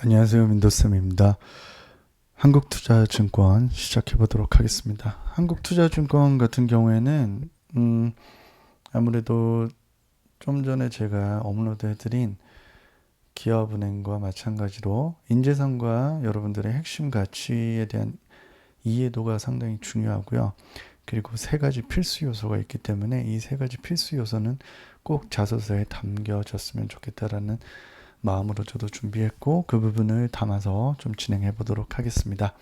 안녕하세요. 민도쌤입니다. 한국투자증권 시작해 보도록 하겠습니다. 한국투자증권 같은 경우에는 음, 아무래도 좀 전에 제가 업로드 해 드린 기업은행과 마찬가지로 인재상과 여러분들의 핵심 가치에 대한 이해도가 상당히 중요하고요. 그리고 세 가지 필수 요소가 있기 때문에 이 세 가지 필수 요소는 꼭 자소서에 담겨졌으면 좋겠다라는 마음으로 저도 준비했고 그 부분을 담아서 좀 진행해 보도록 하겠습니다.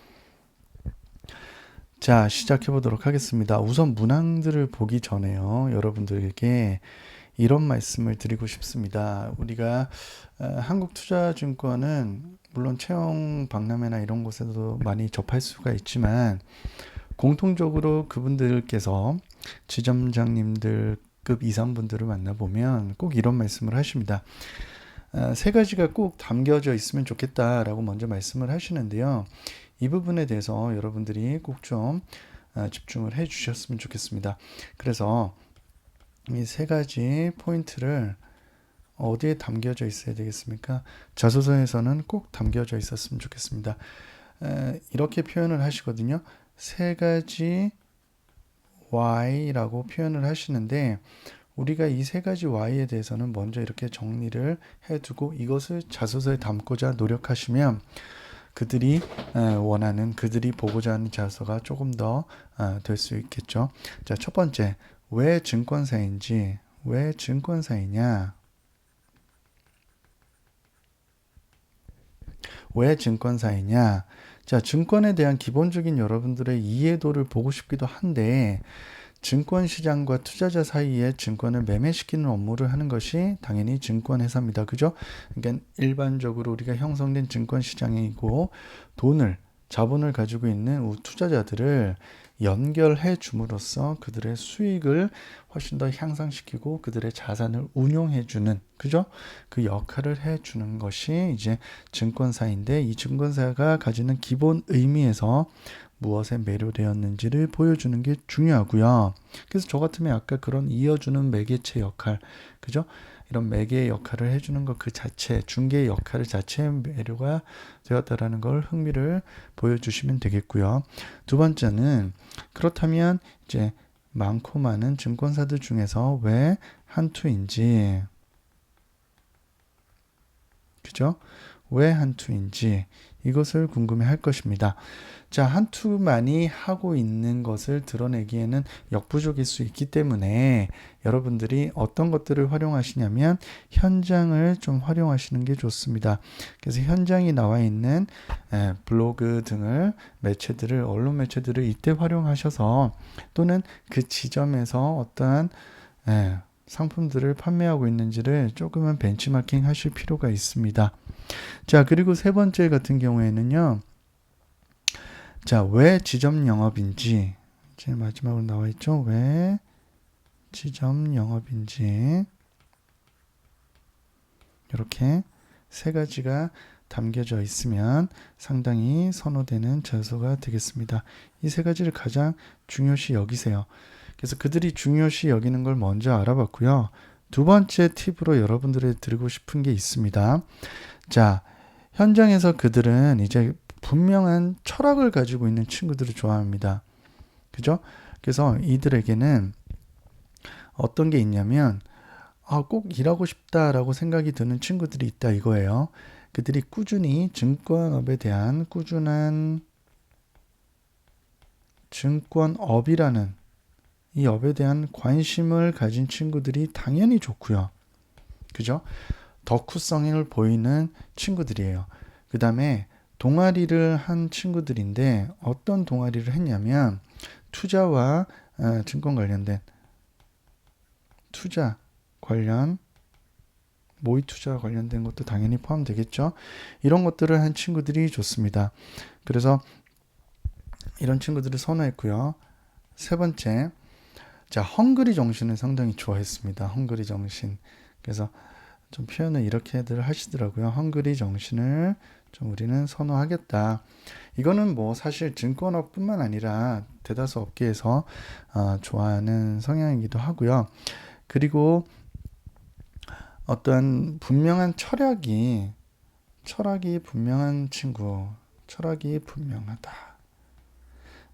자, 시작해 보도록 하겠습니다. 우선 문항들을 보기 전에요. 여러분들에게 이런 말씀을 드리고 싶습니다. 우리가 어, 한국투자증권은 물론 채용 박람회나 이런 곳에도 많이 접할 수가 있지만 공통적으로 그분들께서 지점장님들급 이상 분들을 만나보면 꼭 이런 말씀을 하십니다. 아, 세 가지가 꼭 담겨져 있으면 좋겠다라고 먼저 말씀을 하시는데요. 이 부분에 대해서 여러분들이 꼭좀 아, 집중을 해 주셨으면 좋겠습니다. 그래서 이 세 가지 포인트를 어디에 담겨져 있어야 되겠습니까? 자소서에서는 꼭 담겨져 있었으면 좋겠습니다. 이렇게 표현을 하시거든요. 세 가지 Y라고 표현을 하시는데 우리가 이 세 가지 Y에 대해서는 먼저 이렇게 정리를 해두고 이것을 자소서에 담고자 노력하시면 그들이 원하는 그들이 보고자 하는 자소가 조금 더 될수 아, 있겠죠. 자, 첫 번째 왜 증권사인지 왜 증권사이냐? 왜 증권사이냐? 자, 증권에 대한 기본적인 여러분들의 이해도를 보고 싶기도 한데 증권 시장과 투자자 사이에 증권을 매매시키는 업무를 하는 것이 당연히 증권회사입니다. 그죠? 그러니까 일반적으로 우리가 형성된 증권 시장이고 돈을 자본을 가지고 있는 투자자들을 연결해 줌으로써 그들의 수익을 훨씬 더 향상시키고 그들의 자산을 운용해 주는 그죠? 그 역할을 해 주는 것이 이제 증권사인데 이 증권사가 가지는 기본 의미에서 무엇에 매료되었는지를 보여주는 게 중요하고요. 그래서 저 같으면 아까 그런 이어주는 매개체 역할, 그죠? 이런 매개 역할을 해주는 것 그 자체, 중개 역할 자체에 매료가 되었다라는 걸 흥미를 보여주시면 되겠고요. 두 번째는 그렇다면 이제 많고 많은 증권사들 중에서 왜 한투인지, 그죠? 왜 한투인지 이것을 궁금해 할 것입니다. 자, 한투만이 하고 있는 것을 드러내기에는 역부족일 수 있기 때문에 여러분들이 어떤 것들을 활용하시냐면 현장을 좀 활용하시는 게 좋습니다. 그래서 현장이 나와 있는 블로그 등을 매체들을 언론 매체들을 이때 활용하셔서 또는 그 지점에서 어떠한 상품들을 판매하고 있는지를 조금은 벤치마킹 하실 필요가 있습니다. 자, 그리고 세 번째 같은 경우에는요. 자, 왜 지점 영업인지 제일 마지막으로 나와 있죠. 왜 지점 영업인지 이렇게 세 가지가 담겨져 있으면 상당히 선호되는 자소가 되겠습니다. 이 세 가지를 가장 중요시 여기세요. 그래서 그들이 중요시 여기는 걸 먼저 알아봤고요. 두 번째 팁으로 여러분들에 드리고 싶은 게 있습니다. 자, 현장에서 그들은 이제 분명한 철학을 가지고 있는 친구들을 좋아합니다. 그죠? 그래서 이들에게는 어떤 게 있냐면, 아, 꼭 일하고 싶다라고 생각이 드는 친구들이 있다 이거예요. 그들이 꾸준히 증권업에 대한 꾸준한 증권업이라는 이 업에 대한 관심을 가진 친구들이 당연히 좋고요. 그죠? 덕후성을 보이는 친구들이에요. 그 다음에 동아리를 한 친구들인데 어떤 동아리를 했냐면 투자와 어, 증권 관련된 투자 관련 모의 투자 관련된 것도 당연히 포함되겠죠. 이런 것들을 한 친구들이 좋습니다. 그래서 이런 친구들을 선호했고요. 세 번째, 자 헝그리 정신을 상당히 좋아했습니다. 헝그리 정신. 그래서 좀 표현을 이렇게들 하시더라고요. 헝그리 정신을 좀 우리는 선호하겠다. 이거는 뭐 사실 증권업뿐만 아니라 대다수 업계에서 어, 좋아하는 성향이기도 하고요. 그리고 어떤 분명한 철학이 철학이 분명한 친구, 철학이 분명하다.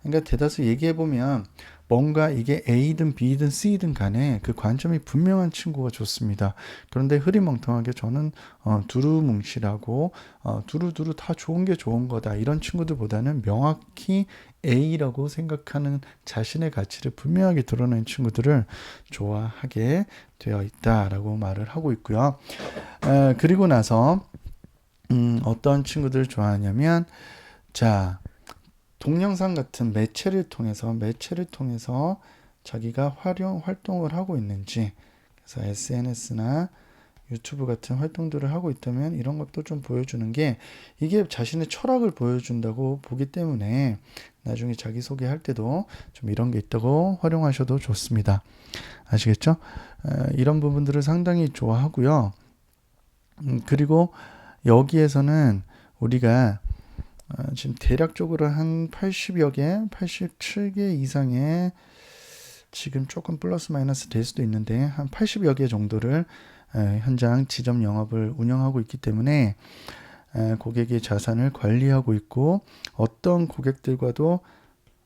그러니까 대다수 얘기해 보면 뭔가 이게 A든 B든 C든 간에 그 관점이 분명한 친구가 좋습니다. 그런데 흐리멍텅하게 저는 어, 두루뭉실하고 어, 두루두루 다 좋은 게 좋은 거다 이런 친구들보다는 명확히 A라고 생각하는 자신의 가치를 분명하게 드러낸 친구들을 좋아하게 되어 있다라고 말을 하고 있고요. 에, 그리고 나서 음, 어떤 친구들 좋아하냐면 자 동영상 같은 매체를 통해서 매체를 통해서 자기가 활용 활동을 하고 있는지 그래서 SNS나 유튜브 같은 활동들을 하고 있다면 이런 것도 좀 보여주는 게 이게 자신의 철학을 보여준다고 보기 때문에 나중에 자기 소개할 때도 좀 이런 게 있다고 활용하셔도 좋습니다. 아시겠죠? 이런 부분들을 상당히 좋아하고요. 음, 그리고 여기에서는 우리가 어, 지금 대략적으로 한 80여 개, 87개 이상의 지금 조금 플러스 마이너스 될 수도 있는데 한 80여 개 정도를 현장 지점 영업을 운영하고 있기 때문에 고객의 자산을 관리하고 있고 어떤 고객들과도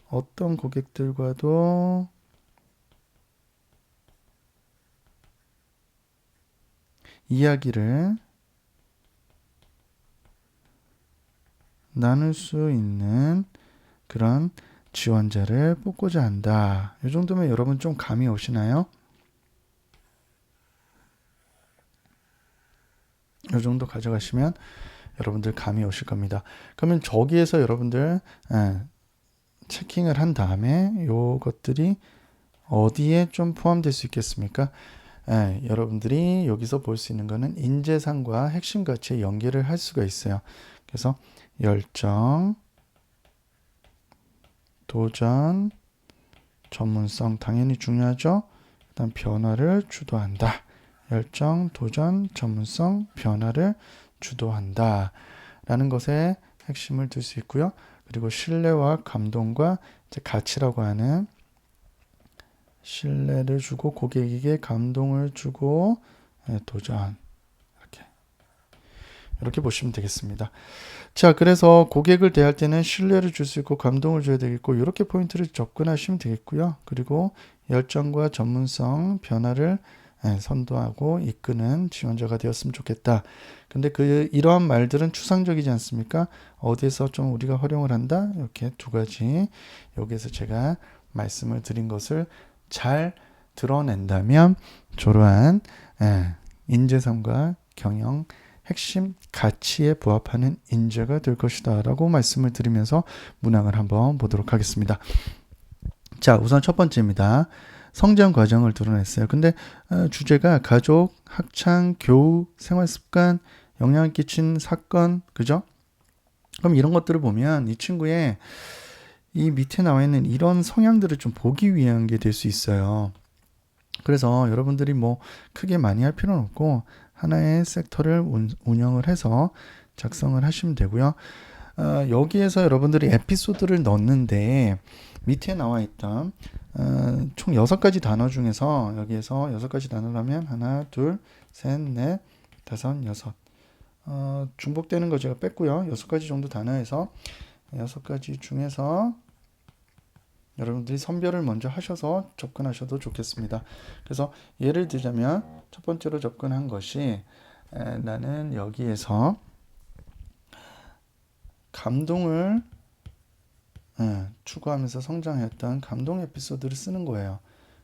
어떤 고객들과도 이야기를 나눌 수 있는 그런 지원자를 뽑고자 한다. 이 정도면 여러분 좀 감이 오시나요? 이 정도 가져가시면 여러분들 감이 오실 겁니다. 그러면 저기에서 여러분들 예, 체킹을 한 다음에 요것들이 어디에 좀 포함될 수 있겠습니까? 예, 여러분들이 여기서 볼 수 있는 거는 인재상과 핵심 가치에 연계를 할 수가 있어요. 그래서 열정, 도전, 전문성 당연히 중요하죠. 일단 변화를 주도한다. 열정, 도전, 전문성, 변화를 주도한다. 라는 것에 핵심을 둘 수 있고요. 그리고 신뢰와 감동과 가치라고 하는 신뢰를 주고 고객에게 감동을 주고 예, 도전 이렇게 보시면 되겠습니다. 자, 그래서 고객을 대할 때는 신뢰를 줄 수 있고 감동을 줘야 되겠고 이렇게 포인트를 접근하시면 되겠고요. 그리고 열정과 전문성, 변화를 예, 선도하고 이끄는 지원자가 되었으면 좋겠다. 근데 그 이러한 말들은 추상적이지 않습니까? 어디에서 좀 우리가 활용을 한다? 이렇게 두 가지 여기에서 제가 말씀을 드린 것을 잘 드러낸다면 저러한 예, 인재상과 경영 핵심 가치에 부합하는 인재가 될 것이다 라고 말씀을 드리면서 문항을 한번 보도록 하겠습니다. 자, 우선 첫 번째입니다. 성장 과정을 드러냈어요. 근데 어, 주제가 가족, 학창, 교우, 생활 습관, 영향을 끼친 사건, 그죠? 그럼 이런 것들을 보면 이 친구의 이 밑에 나와 있는 이런 성향들을 좀 보기 위한 게 될 수 있어요. 그래서 여러분들이 뭐 크게 많이 할 필요는 없고 하나의 섹터를 운영을 해서 작성을 하시면 되고요. 어, 여기에서 여러분들이 에피소드를 넣는데 밑에 나와 있던 어, 총 여섯 가지 단어 중에서 여기에서 여섯 가지 단어라면 하나, 둘, 셋, 넷, 다섯, 여섯. 어, 중복되는 거 제가 뺐고요. 여섯 가지 정도 단어에서 여섯 가지 중에서 여러분들이 선별을 먼저 하셔서 접근하셔도 좋겠습니다. 그래서 예를 들자면 첫 번째로 접근한 것이 에, 나는 여기에서 감동을 에, 추구하면서 성장했던 감동 에피소드를 쓰는 거예요.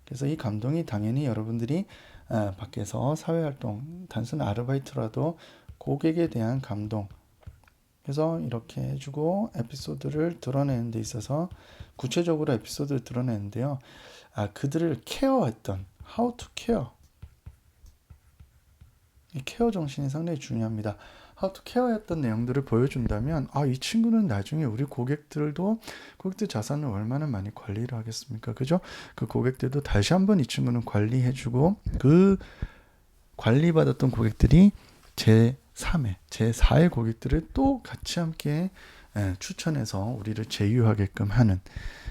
그래서 이 감동이 당연히 여러분들이 에, 밖에서 사회활동, 단순 아르바이트라도 고객에 대한 감동, 그래서 이렇게 해주고 에피소드를 드러내는 데 있어서 구체적으로 에피소드를 드러내는데요. 아, 그들을 케어했던 how to care 이 케어 정신이 상당히 중요합니다. how to care했던 내용들을 보여준다면 아, 이 친구는 나중에 우리 고객들도 고객들 자산을 얼마나 많이 관리를 하겠습니까? 그죠? 그 고객들도 다시 한번 이 친구는 관리해주고 그 관리받았던 고객들이 제 3회, 제4회 고객들을 또 같이 함께 예, 추천해서 우리를 제휴하게끔 하는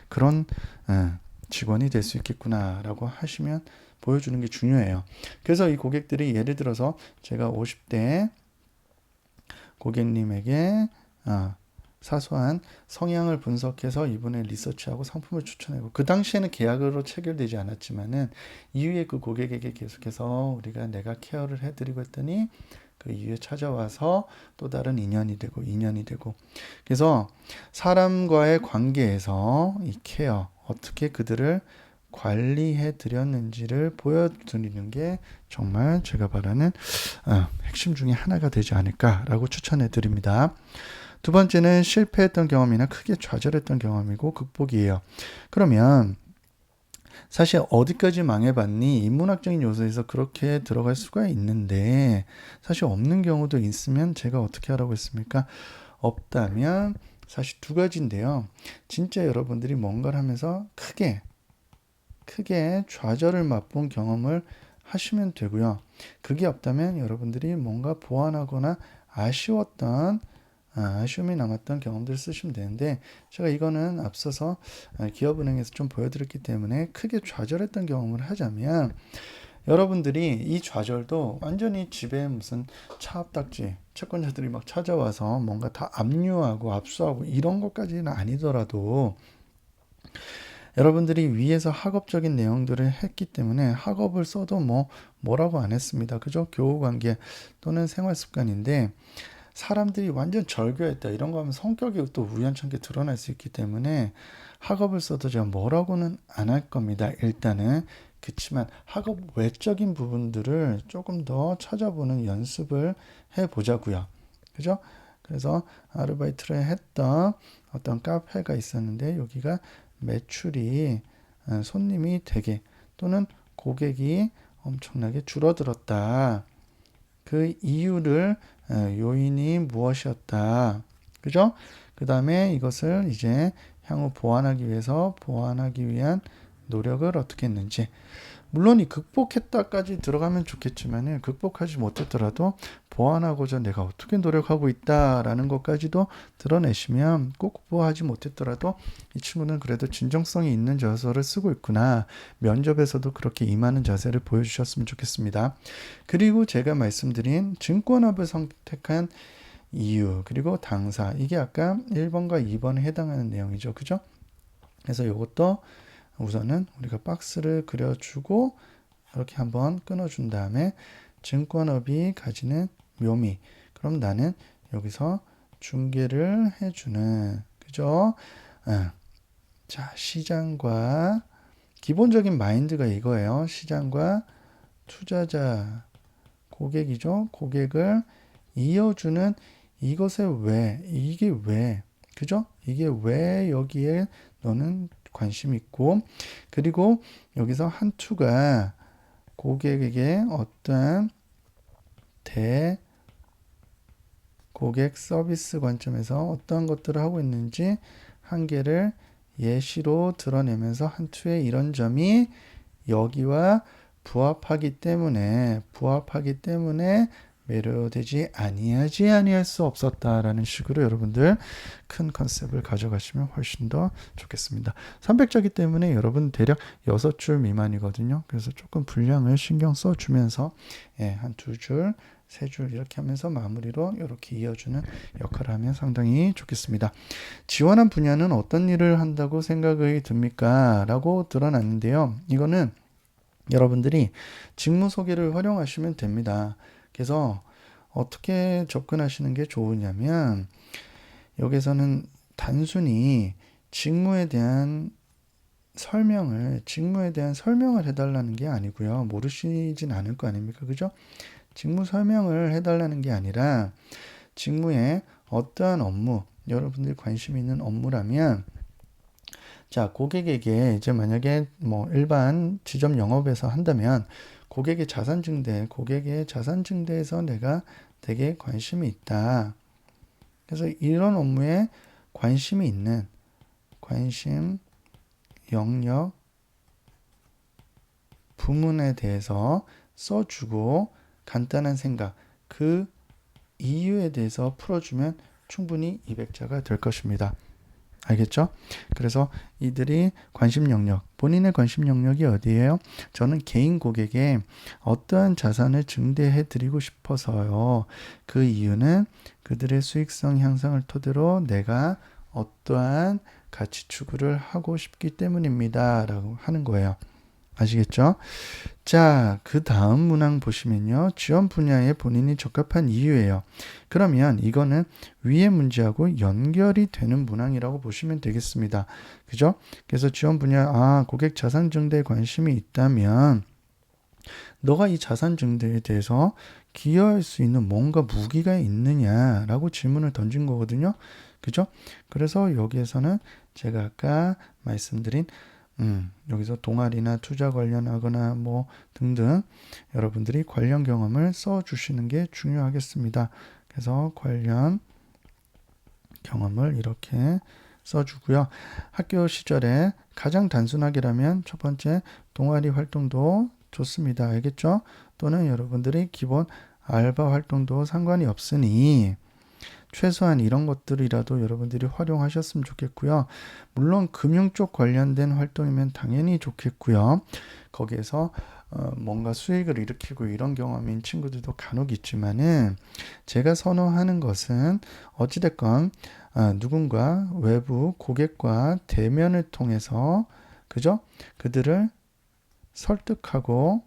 그런 예, 직원이 될 수 있겠구나라고 하시면 보여주는 게 중요해요. 그래서 이 고객들이 예를 들어서 제가 50대 고객님에게 아, 사소한 성향을 분석해서 이분의 리서치하고 상품을 추천하고 그 당시에는 계약으로 체결되지 않았지만은 이후에 그 고객에게 계속해서 우리가 내가 케어를 해드리고 했더니 그 이후에 찾아와서 또 다른 인연이 되고 인연이 되고 그래서 사람과의 관계에서 이 케어 어떻게 그들을 관리해 드렸는지를 보여드리는 게 정말 제가 바라는 어, 핵심 중에 하나가 되지 않을까라고 추천해 드립니다. 두 번째는 실패했던 경험이나 크게 좌절했던 경험이고 극복이에요. 그러면 사실 어디까지 망해봤니? 인문학적인 요소에서 그렇게 들어갈 수가 있는데 사실 없는 경우도 있으면 제가 어떻게 하라고 했습니까? 없다면 사실 두 가지인데요. 진짜 여러분들이 뭔가를 하면서 크게 크게 좌절을 맛본 경험을 하시면 되고요. 그게 없다면 여러분들이 뭔가 보완하거나 아쉬웠던 아, 아쉬움이 남았던 경험들 쓰시면 되는데 제가 이거는 앞서서 아, 기업은행에서 좀 보여드렸기 때문에 크게 좌절했던 경험을 하자면 여러분들이 이 좌절도 완전히 집에 무슨 차압딱지 채권자들이 막 찾아와서 뭔가 다 압류하고 압수하고 이런 것까지는 아니더라도 여러분들이 위에서 학업적인 내용들을 했기 때문에 학업을 써도 뭐 뭐라고 안 했습니다. 그죠? 교우 관계 또는 생활 습관인데 사람들이 완전 절교했다 이런 거 하면 성격이 또 우연찮게 드러날 수 있기 때문에 학업을 써도 제가 뭐라고는 안 할 겁니다. 일단은 그렇지만 학업 외적인 부분들을 조금 더 찾아보는 연습을 해 보자고요. 그죠? 그래서 아르바이트를 했던 어떤 카페가 있었는데 여기가 매출이 어, 손님이 되게 또는 고객이 엄청나게 줄어들었다. 그 이유를 어, 요인이 무엇이었다. 그죠? 그 다음에 이것을 이제 향후 보완하기 위해서 보완하기 위한 노력을 어떻게 했는지 물론 이 극복했다까지 들어가면 좋겠지만 극복하지 못했더라도 보완하고자 내가 어떻게 노력하고 있다라는 것까지도 드러내시면 꼭 극복하지 못했더라도 이 친구는 그래도 진정성이 있는 저서를 쓰고 있구나 면접에서도 그렇게 임하는 자세를 보여주셨으면 좋겠습니다. 그리고 제가 말씀드린 증권업을 선택한 이유 그리고 당사 이게 아까 1번과 2번에 해당하는 내용이죠. 그죠? 그래서 이것도 우선은 우리가 박스를 그려주고 이렇게 한번 끊어준 다음에 증권업이 가지는 묘미. 그럼 나는 여기서 중개를 해주는 그죠? 어. 자 시장과 기본적인 마인드가 이거예요. 시장과 투자자 고객이죠. 고객을 이어주는 이것에 왜 이게 왜 그죠? 이게 왜 여기에 너는 관심 있고 그리고 여기서 한투가 고객에게 어떠한 대 고객 서비스 관점에서 어떠한 것들을 하고 있는지 한 개를 예시로 드러내면서 한투의 이런 점이 여기와 부합하기 때문에 부합하기 때문에 매료되지 아니하지 아니할 수 없었다라는 식으로 여러분들 큰 컨셉을 가져가시면 훨씬 더 좋겠습니다. 300자기 때문에 여러분 대략 6줄 미만이거든요. 그래서 조금 분량을 신경 써 주면서 예, 한두 줄, 세 줄 이렇게 하면서 마무리로 이렇게 이어주는 역할을 하면 상당히 좋겠습니다. 지원한 분야는 어떤 일을 한다고 생각이 듭니까? 라고 드러났는데요. 이거는 여러분들이 직무 소개를 활용하시면 됩니다. 그래서 어떻게 접근하시는 게 좋으냐면 여기서는 단순히 직무에 대한 설명을 직무에 대한 설명을 해달라는 게 아니고요. 모르시진 않을 거 아닙니까? 그죠? 직무 설명을 해달라는 게 아니라 직무에 어떠한 업무, 여러분들이 관심 있는 업무라면 자, 고객에게 이제 만약에 뭐 일반 지점 영업에서 한다면 고객의 자산 증대, 고객의 자산 증대에서 내가 되게 관심이 있다. 그래서 이런 업무에 관심이 있는 관심 영역 부문에 대해서 써주고 간단한 생각 그 이유에 대해서 풀어주면 충분히 200자가 될 것입니다. 알겠죠? 그래서 이들이 관심 영역, 본인의 관심 영역이 어디예요? 저는 개인 고객에 어떠한 자산을 증대해 드리고 싶어서요. 그 이유는 그들의 수익성 향상을 토대로 내가 어떠한 가치 추구를 하고 싶기 때문입니다. 라고 하는 거예요. 아시겠죠? 자, 그 다음 문항 보시면요. 지원 분야에 본인이 적합한 이유예요. 그러면 이거는 위의 문제하고 연결이 되는 문항이라고 보시면 되겠습니다. 그죠? 그래서 지원 분야, 아, 고객 자산 증대에 관심이 있다면, 너가 이 자산 증대에 대해서 기여할 수 있는 뭔가 무기가 있느냐라고 질문을 던진 거거든요. 그죠? 그래서 여기에서는 제가 아까 말씀드린 음, 여기서 동아리나 투자 관련하거나 뭐 등등 여러분들이 관련 경험을 써 주시는 게 중요하겠습니다. 그래서 관련 경험을 이렇게 써주고요. 학교 시절에 가장 단순하게라면 첫 번째 동아리 활동도 좋습니다. 알겠죠? 또는 여러분들이 기본 알바 활동도 상관이 없으니 최소한 이런 것들이라도 여러분들이 활용하셨으면 좋겠고요. 물론 금융 쪽 관련된 활동이면 당연히 좋겠고요. 거기에서 어, 뭔가 수익을 일으키고 이런 경험인 친구들도 간혹 있지만은 제가 선호하는 것은 어찌됐건 어, 누군가 외부 고객과 대면을 통해서 그죠? 그들을 설득하고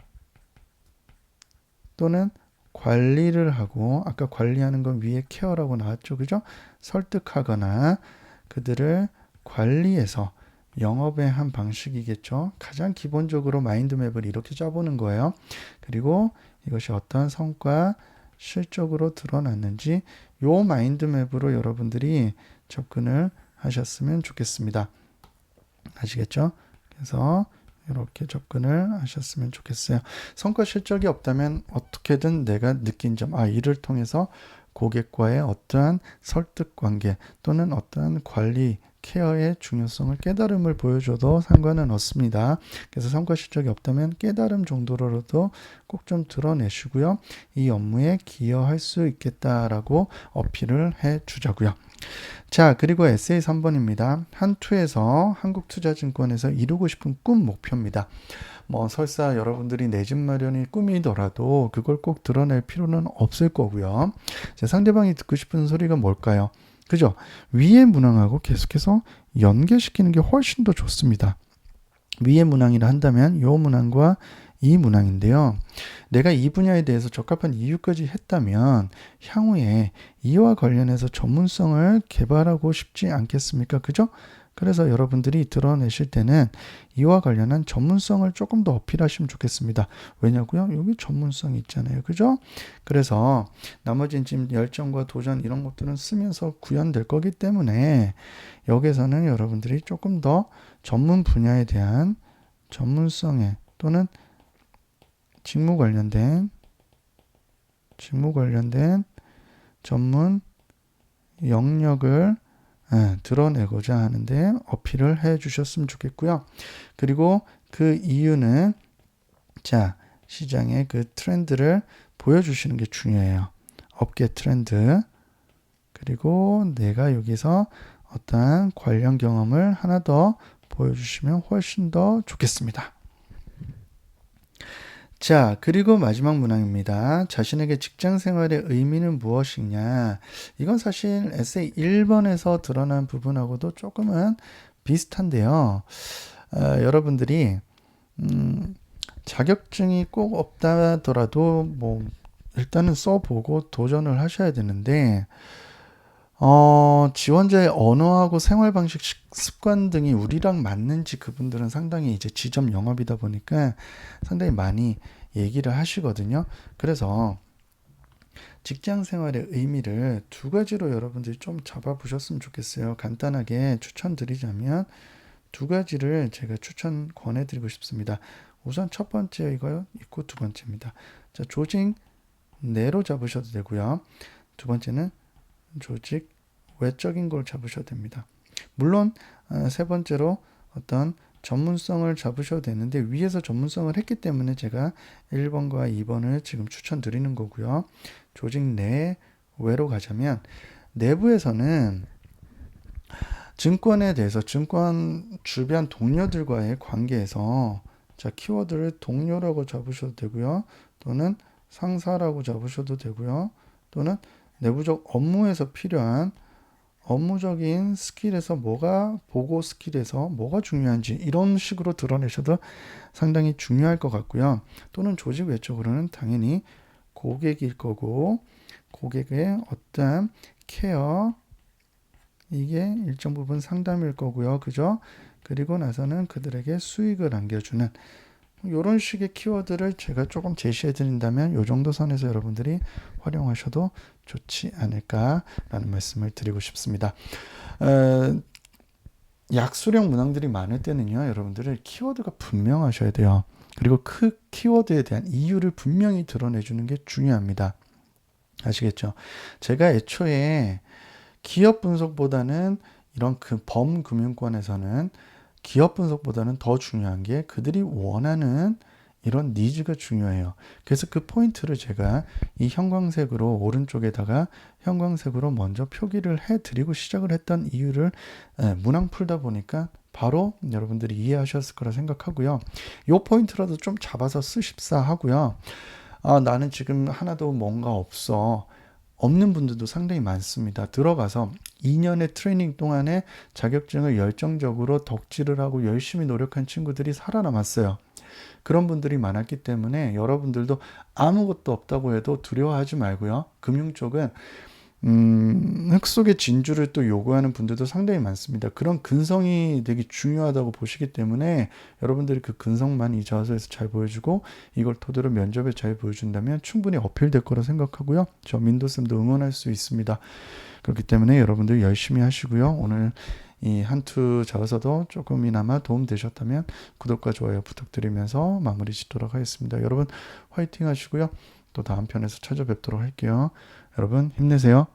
또는 관리를 하고 아까 관리하는 건 위에 케어라고 나왔죠. 그죠? 설득하거나 그들을 관리해서 영업의 한 방식이겠죠. 가장 기본적으로 마인드맵을 이렇게 짜보는 거예요. 그리고 이것이 어떤 성과 실적으로 드러났는지 요 마인드맵으로 여러분들이 접근을 하셨으면 좋겠습니다. 아시겠죠? 그래서 이렇게 접근을 하셨으면 좋겠어요. 성과 실적이 없다면 어떻게든 내가 느낀 점, 아, 이를 통해서 고객과의 어떠한 설득 관계 또는 어떠한 관리, 케어의 중요성을 깨달음을 보여줘도 상관은 없습니다. 그래서 성과 실적이 없다면 깨달음 정도로라도 꼭 좀 드러내시고요. 이 업무에 기여할 수 있겠다라고 어필을 해 주자고요. 자, 그리고 에세이 3번입니다. 한투에서 한국투자증권에서 이루고 싶은 꿈 목표입니다. 뭐 설사 여러분들이 내 집 마련이 꿈이더라도 그걸 꼭 드러낼 필요는 없을 거고요. 상대방이 듣고 싶은 소리가 뭘까요? 그죠? 위의 문항하고 계속해서 연결시키는 게 훨씬 더 좋습니다. 위의 문항이라 한다면 요 문항과 이 문항인데요. 내가 이 분야에 대해서 적합한 이유까지 했다면 향후에 이와 관련해서 전문성을 개발하고 싶지 않겠습니까? 그죠? 그래서 여러분들이 드러내실 때는 이와 관련한 전문성을 조금 더 어필하시면 좋겠습니다. 왜냐고요? 여기 전문성이 있잖아요. 그죠? 그래서 나머지는 지금 열정과 도전 이런 것들은 쓰면서 구현될 거기 때문에 여기서는 여러분들이 조금 더 전문 분야에 대한 전문성에 또는 직무 관련된 직무 관련된 전문 영역을 예, 드러내고자 하는데 어필을 해 주셨으면 좋겠고요. 그리고 그 이유는 자, 시장의 그 트렌드를 보여주시는 게 중요해요. 업계 트렌드. 그리고 내가 여기서 어떠한 관련 경험을 하나 더 보여주시면 훨씬 더 좋겠습니다. 자, 그리고 마지막 문항입니다. 자신에게 직장 생활의 의미는 무엇이냐? 이건 사실 에세이 1번에서 드러난 부분하고도 조금은 비슷한데요. 어, 여러분들이, 음, 자격증이 꼭 없다더라도 뭐, 일단은 써보고 도전을 하셔야 되는데, 어, 지원자의 언어하고 생활 방식, 습관 등이 우리랑 맞는지 그분들은 상당히 이제 지점 영업이다 보니까 상당히 많이 얘기를 하시거든요. 그래서 직장 생활의 의미를 두 가지로 여러분들이 좀 잡아보셨으면 좋겠어요. 간단하게 추천드리자면 두 가지를 제가 추천 권해드리고 싶습니다. 우선 첫 번째 이거요. 있고 두 번째입니다. 자, 조직 내로 잡으셔도 되고요. 두 번째는 조직 외적인 걸 잡으셔도 됩니다. 물론 어, 세 번째로 어떤 전문성을 잡으셔도 되는데 위에서 전문성을 했기 때문에 제가 1번과 2번을 지금 추천드리는 거고요. 조직 내 외로 가자면 내부에서는 증권에 대해서 증권 주변 동료들과의 관계에서 자 키워드를 동료라고 잡으셔도 되고요. 또는 상사라고 잡으셔도 되고요. 또는 내부적 업무에서 필요한 업무적인 스킬에서 뭐가 보고 스킬에서 뭐가 중요한지 이런 식으로 드러내셔도 상당히 중요할 것 같고요. 또는 조직 외적으로는 당연히 고객일 거고 고객의 어떤 케어 이게 일정 부분 상담일 거고요. 그죠? 그리고 나서는 그들에게 수익을 안겨주는 이런 식의 키워드를 제가 조금 제시해 드린다면 이 정도 선에서 여러분들이 활용하셔도 좋지 않을까라는 말씀을 드리고 싶습니다. 어, 약수령 문항들이 많을 때는요, 여러분들을 키워드가 분명하셔야 돼요. 그리고 그 키워드에 대한 이유를 분명히 드러내주는 게 중요합니다. 아시겠죠? 제가 애초에 기업 분석보다는 이런 그 범금융권에서는 기업 분석보다는 더 중요한 게 그들이 원하는 이런 니즈가 중요해요. 그래서 그 포인트를 제가 이 형광색으로 오른쪽에다가 형광색으로 먼저 표기를 해 드리고 시작을 했던 이유를 에, 문항 풀다 보니까 바로 여러분들이 이해하셨을 거라 생각하고요. 요 포인트라도 좀 잡아서 쓰십사 하고요. 아, 나는 지금 하나도 뭔가 없어. 없는 분들도 상당히 많습니다. 들어가서 2년의 트레이닝 동안에 자격증을 열정적으로 덕질을 하고 열심히 노력한 친구들이 살아남았어요. 그런 분들이 많았기 때문에 여러분들도 아무것도 없다고 해도 두려워하지 말고요. 금융 쪽은 음, 흙 속의 진주를 또 요구하는 분들도 상당히 많습니다. 그런 근성이 되게 중요하다고 보시기 때문에 여러분들이 그 근성만 이 자서에서 잘 보여주고 이걸 토대로 면접에 잘 보여준다면 충분히 어필될 거라 생각하고요. 저 민도쌤도 응원할 수 있습니다. 그렇기 때문에 여러분들 열심히 하시고요. 오늘 이 한투 자서도 조금이나마 도움 되셨다면 구독과 좋아요 부탁드리면서 마무리 짓도록 하겠습니다. 여러분 화이팅 하시고요. 또 다음 편에서 찾아뵙도록 할게요. 여러분 힘내세요.